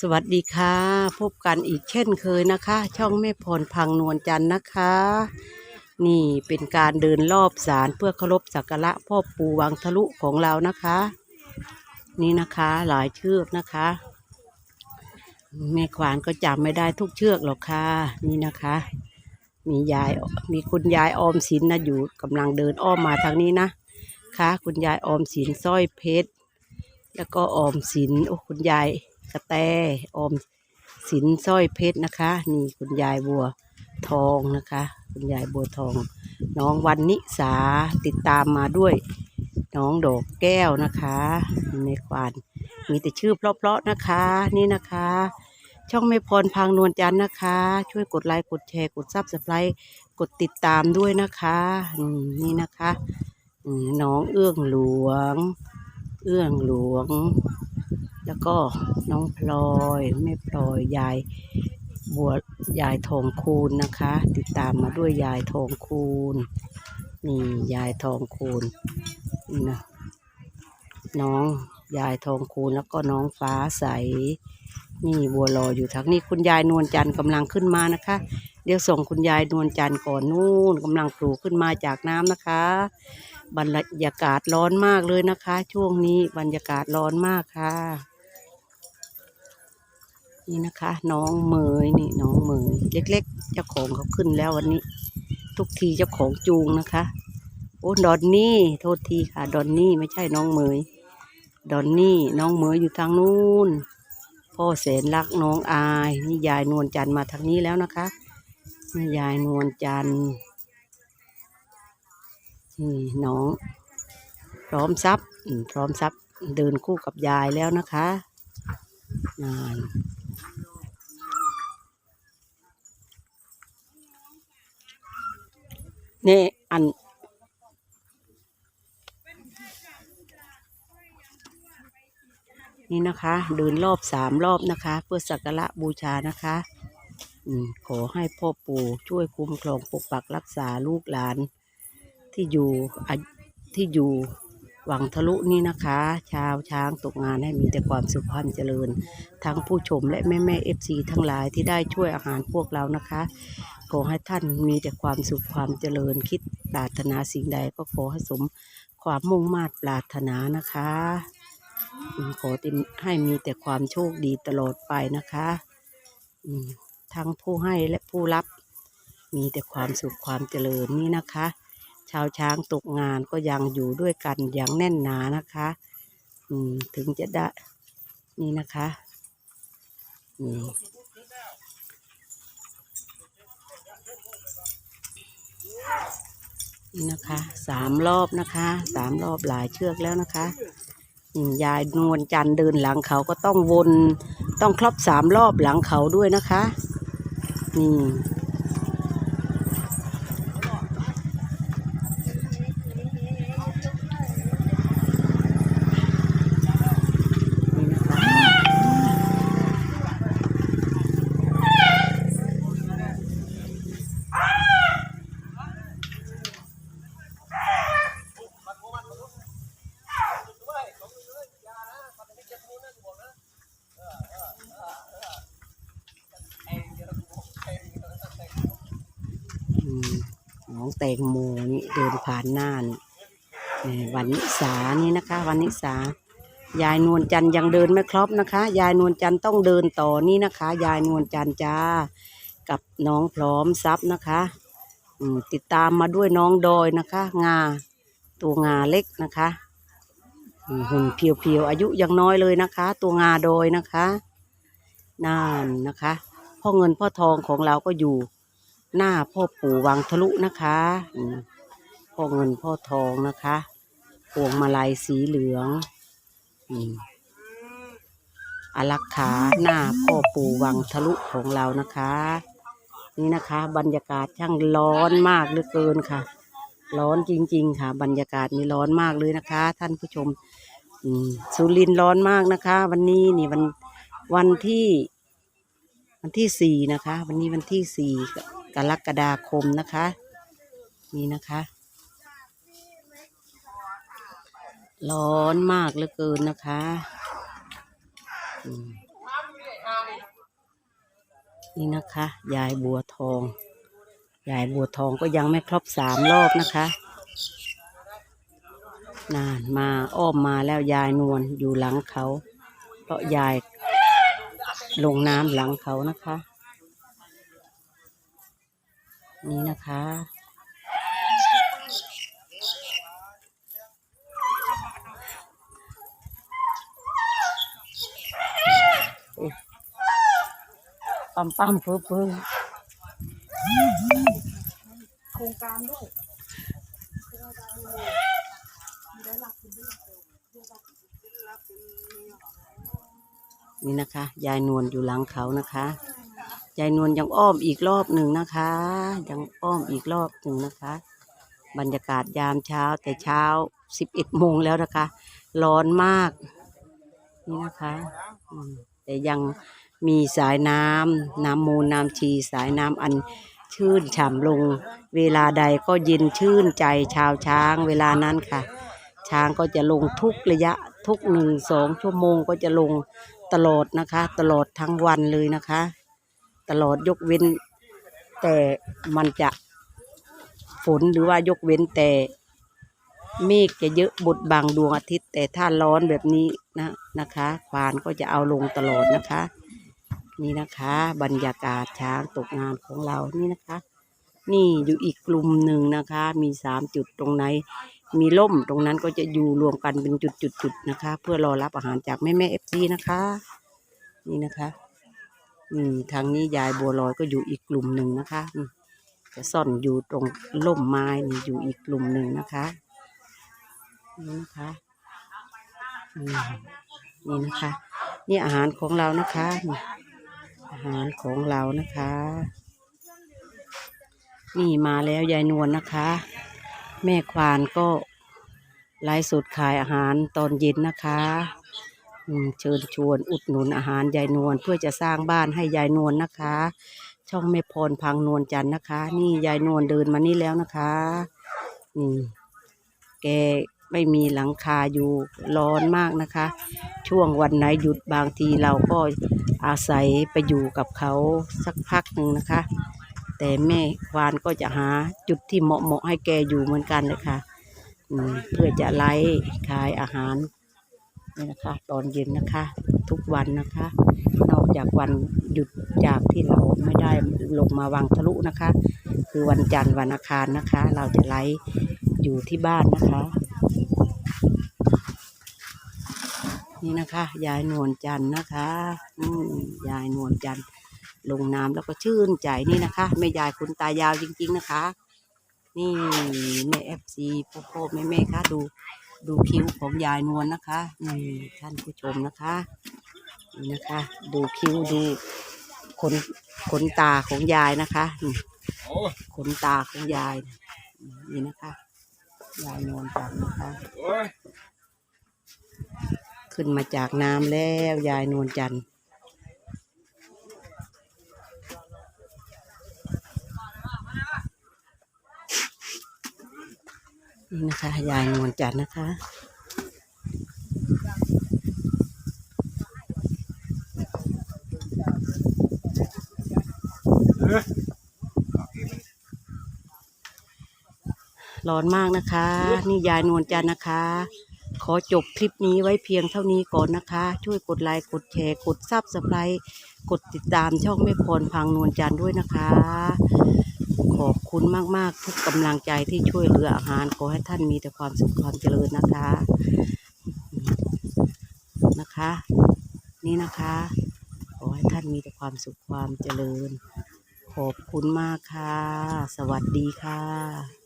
สวัสดีค่ะ พบกันอีกเช่นเคยนะคะ ช่องแม่พรพังนวลจันทร์นะคะ นี่เป็นการเดินรอบศาลเพื่อเคารพสักการะพ่อปู่วังทะลุของเรานะคะ นี่นะคะหลายเชือกนะคะ แม่ขวานก็จำไม่ได้ทุกเชือกหรอกค่ะ นี่นะคะ มียายมีคุณยายออมสินนะอยู่กำลังเดินอ้อมมาทางนี้นะค่ะคุณยายออมสินสร้อยเพชร แล้วก็ออมสินโอ้คุณยาย กระแตออมสินสร้อยเพชรนะคะ นี่คุณยายบัวทองนะคะ คุณยายบัวทอง น้องวันนิสาติดตามมาด้วย น้องดอกแก้วนะคะในควานมีแต่ชื่อเพราะๆนะคะ นี่นะคะ ช่องไม่พรพังนวลจันนะคะ ช่วยกดไลค์กดแชร์กดซับสไครต์กดติดตามด้วยนะคะนี่นะคะน้องเอื้องหลวง เอื้องหลวง แล้วก็น้องพลอยแม่พลอยยายบัวยายทองคูณนะคะ ติดตามมาด้วยยายทองคูณนี่ยายทองคูณนี่นะน้องยายทองคูณแล้วก็น้องฟ้าใส นี่บัวลอยอยู่ทางนี้คุณยายนวลจันทร์กำลังขึ้นมานะคะ เดี๋ยวส่งคุณยายนวลจันทร์ก่อนนู่นกำลังปลูกขึ้นมาจากน้ำนะคะ บรรยากาศร้อนมากเลยนะคะ ช่วงนี้บรรยากาศร้อนมากค่ะ นี่นะคะ น้องเมยนี่น้องเมยเล็กๆ เจ้าของเขาขึ้นแล้ววันนี้ ทุกทีเจ้าของจูงนะคะ โอ้ดอนนี่โทษทีค่ะ ดอนนี่ไม่ใช่น้องเมยดอนนี่น้องเมยอยู่ทางนู้นพ่อแสนรักน้องอายนี่ยายนวลจันทร์มาทางนี้แล้วนะคะนี่ยายนวลจันทร์นี่น้อง พร้อมซับอืมพร้อมซับเดินคู่กับยายแล้วนะคะนาน นี่อัน นี่นะคะ เดินรอบสามรอบนะคะ เพื่อสักการะบูชานะคะขอให้พ่อปู่ช่วยคุ้มครองปกปักรักษาลูกหลานที่อยู่ที่อยู่ หวังทะลุนี่นะคะ ชาวช้างตกงานให้มีแต่ความสุขความเจริญ ทั้งผู้ชมและแม่แม่เอฟซีทั้งหลายที่ได้ช่วยอาหารพวกเรานะคะ ขอให้ท่านมีแต่ความสุขความเจริญ คิดปรารถนาสิ่งใดก็ขอให้สมความมุ่งมา่ปรารถนานะคะขอให้มีแต่ความโชคดีตลอดไปนะคะทั้งผู้ให้และผู้รับ มีแต่ความสุขความเจริญนี่นะคะ ชาวช้างตกงานก็ยังอยู่ด้วยกันอย่างแน่นหนานะคะ อืม ถึงจะได้นี่นะคะอืมนี่นะคะสามรอบนะคะสามรอบหลายเชือกแล้วนะคะยายนวลจันทร์เดินหลังเขาก็ต้องวน ต้องครบสามรอบหลังเขาด้วยนะคะ นี่ แตงโมนี่เดินผ่านหน้านี่วันนิสานี่นะคะ วันนิสายายนวลจันทร์ยังเดินไม่ครบนะคะ ยายนวลจันทร์ต้องเดินต่อนี่นะคะ ยายนวลจันทร์จ้ากับน้องพร้อมทรัพย์นะคะติดตามมาด้วยน้องดอยนะคะ งาตัวงาเล็กนะคะหุ่นเพียวๆอายุยังน้อยเลยนะคะ ตัวงาดอยนะคะนั่นนะคะพ่อเงินพ่อทองของเราก็อยู่ หน้าพ่อปู่วังทะลุนะคะพ่อเงินพ่อทองนะคะพวงมาลัยสีเหลืองอืมอารักขาหน้าพ่อปู่วังทะลุของเรานะคะ นี่นะคะ บรรยากาศช่างร้อนมากเหลือเกินค่ะ ร้อนจริง ๆ ค่ะ บรรยากาศนี่ร้อนมากเลยนะคะ ท่านผู้ชมสุรินร้อนมากนะคะ วันนี้นี่วันวันที่ วันที่สี่นะคะ วันนี้วันที่สี่ กรกฎาคมนะคะ นี่นะคะ ร้อนมากเหลือเกินนะคะนี่นะคะ ยายบัวทอง ยายบัวทองก็ยังไม่ครบสามรอบนะคะ นานมาอ้อมมาแล้วยายนวลอยู่หลังเขา เพราะยายลงน้ำหลังเขานะคะ นี่นะคะ ปั๊มปั๊มเพื่อเพื่อโครงการด้วยนี่นะคะ ยายนวลอยู่หลังเขานะคะ ยายนวลยังอ้อมอีกรอบหนึ่งนะคะ ยังอ้อมอีกรอบหนึ่งนะคะ บรรยากาศยามเช้าแต่เช้าสิบเอ็ดโมงแล้วนะคะ ร้อนมาก นี่นะคะแต่ยังมีสายน้ำน้ำมูลน้ำชีสายน้ำอันชื่นฉ่ำลง เวลาใดก็เย็นชื่นใจชาวช้างเวลานั้นค่ะ ช้างก็จะลงทุกระยะทุกหนึ่งสองชั่วโมงก็จะลงตลอดนะคะ ตลอดทั้งวันเลยนะคะ ตลอดยกเว้น แต่มันจะฝนหรือว่ายกเว้นแต่เมฆจะเยอะบดบังดวงอาทิตย์ แต่ถ้าร้อนแบบนี้นะนะคะควานก็จะเอาลงตลอดนะคะ นี่นะคะ บรรยากาศช้างตกงานของเรานี่นะคะ นี่อยู่อีกกลุ่มหนึ่งนะคะ มีสามจุดตรงไหน มีล่มตรงนั้นก็จะอยู่รวมกันเป็นจุดๆๆนะคะ เพื่อรอรับอาหารจากแม่แม่เอฟซีนะคะ นี่นะคะ อืมทางนี้ยายบัวลอยก็อยู่อีกกลุ่มหนึ่งนะคะจะซ่อนอยู่ตรงล่มไม้นี่อยู่อีกกลุ่มหนึ่งนะคะนี่นะคะนี่นะคะ นี่อาหารของเรานะคะ อาหารของเรานะคะ นี่มาแล้วยายนวลนะคะ แม่ควานก็ไลฟ์สดขายอาหารตอนเย็นนะคะ เชิญชวนอุดหนุนอาหารยายนวลเพื่อจะสร้างบ้านให้ยายนวลนะคะ ช่องแม่พรพังนวลจันนะคะ นี่ยายนวลเดินมานี่แล้วนะคะนี่แกไม่มีหลังคาอยู่ร้อนมากนะคะ ช่วงวันไหนหยุดบางทีเราก็อาศัยไปอยู่กับเขาสักพักหนึ่งนะคะ แต่แม่ควานก็จะหาจุดที่เหมาะเหมาะๆให้แกอยู่เหมือนกันเลยค่ะเพื่อจะไล่ขายอาหาร นี่นะคะ ตอนเย็นนะคะ ทุกวันนะคะ นอกจากวันหยุดจากที่เราไม่ได้ลงมาวังทะลุนะคะ คือวันจันทร์วันอังคารนะคะ เราจะไล่อยู่ที่บ้านนะคะ นี่นะคะ ยายนวลจันทร์นะคะอยายนวลจันทร์ลงน้ำแล้วก็ชื่นใจนี่นะคะแม่ยายคุณตายาวจริง ๆ นะคะ นี่แม่เอฟซีพ่อพ่อแม่แม่ๆคะดู ดูคิ้วของยายนวลนะคะนี่ท่านผู้ชมนะคะนี่นะคะ ดูคิ้วดูขนขนตาของยายนะคะนี่โอ้ขนตาของยายนี่นะคะ ยายนวลจันทร์นะคะโอ้ยขึ้นมาจากน้ำแล้วยายนวลจันทร์ นี่นะคะยายนวลจันทร์นะคะ ร้อนมากนะคะ นี่ยายนวลจันทร์นะคะ ขอจบคลิปนี้ไว้เพียงเท่านี้ก่อนนะคะ ช่วยกดไลค์ กดแชร์ กดซับสไครต์กดติดตามช่องแม่พรพังนวลจันทร์ด้วยนะคะ ขอบคุณมาก ๆ ทุกกำลังใจที่ช่วยเหลืออาหาร ขอให้ท่านมีแต่ความสุขความเจริญนะคะ นะคะ นี่นะคะ ขอให้ท่านมีแต่ความสุขความเจริญ ขอบคุณมากค่ะ สวัสดีค่ะ